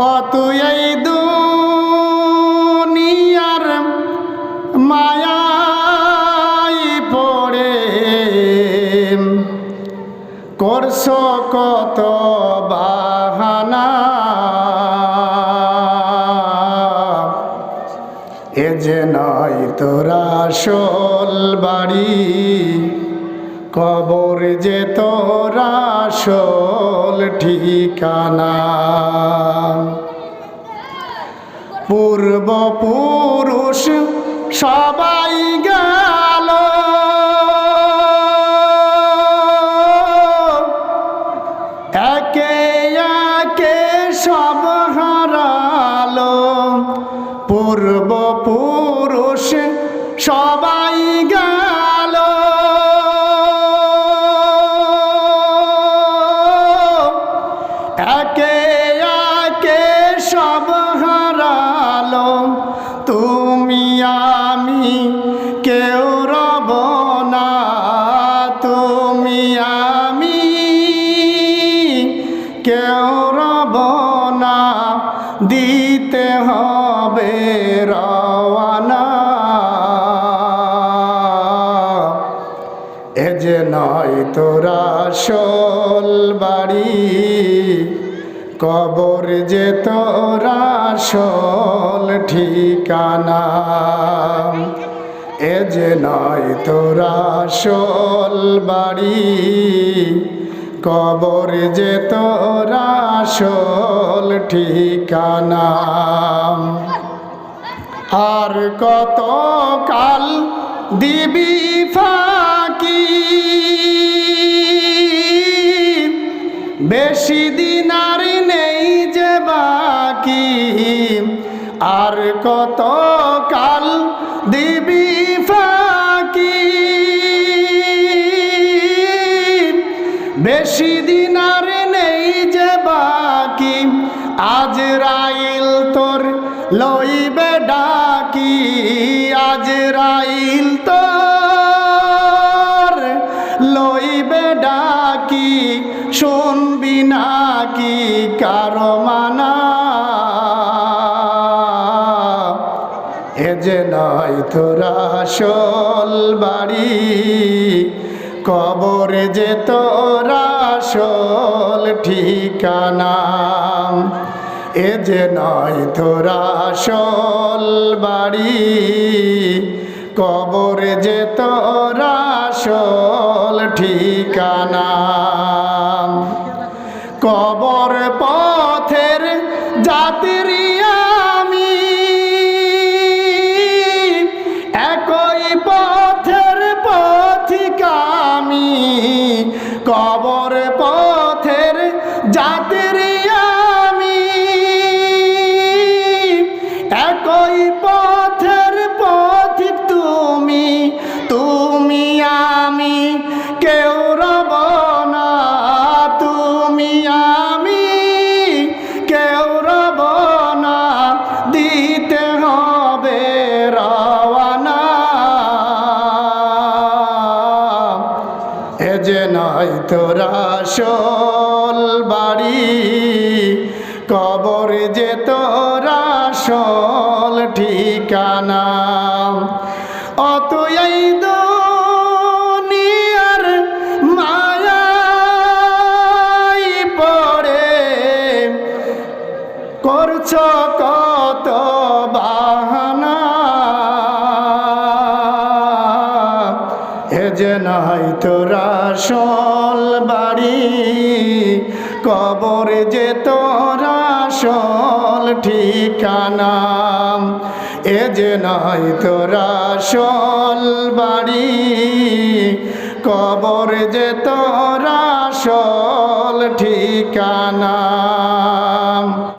অতুই দুনিয়ার মায়াই পড়ে। করছ কত বাহানা। এ যে নয় তোরা শোল বাড়ি। কবর যে তোরা শোল ঠিকানা। পূর্ব পুরুষ সবাই গেল। একে একে সব হারালো। পূর্ব একে একে সব হারালো। তুমি, আমি কেউ রব না। তুমি, আমি কেউ রব না। দিতে হবে এ যে নয় তোরা শোল বাড়ি কবর যে তোরা শোল ঠিকানা। এ যে নয় তোরা শোল বাড়ি, কবর যে তোরা শোল ঠিকানা। আর কত কাল দিবি ফাঁকি বেশি দিন আর নেই যে বাকি। আর কত কাল দিবি ফাঁকি। বেশি দিন আর নেই যে বাকি। আজ রাইল তোর লইবে ডাকি। শুনবি নাকি কারও মানা? এ যে নয় তোরা শোল বাড়ি, কবর যে তোরা শোল ঠিকানা। এ যে নয় তোরা শোল বাড়ি, কবর যে তোরা শোল ঠিকানা। কবর পথের যাত্রী নয় তোরা সোল বাড়ি কবর যে তোরা সোল ঠিকানা। অতই এই যে নাই তোরা শোল বাড়ি, কবর যে তোরা শোল ঠিকানা। এ যে নাই তোরা শোল বাড়ি, কবর যে তোরা শোল ঠিকানা।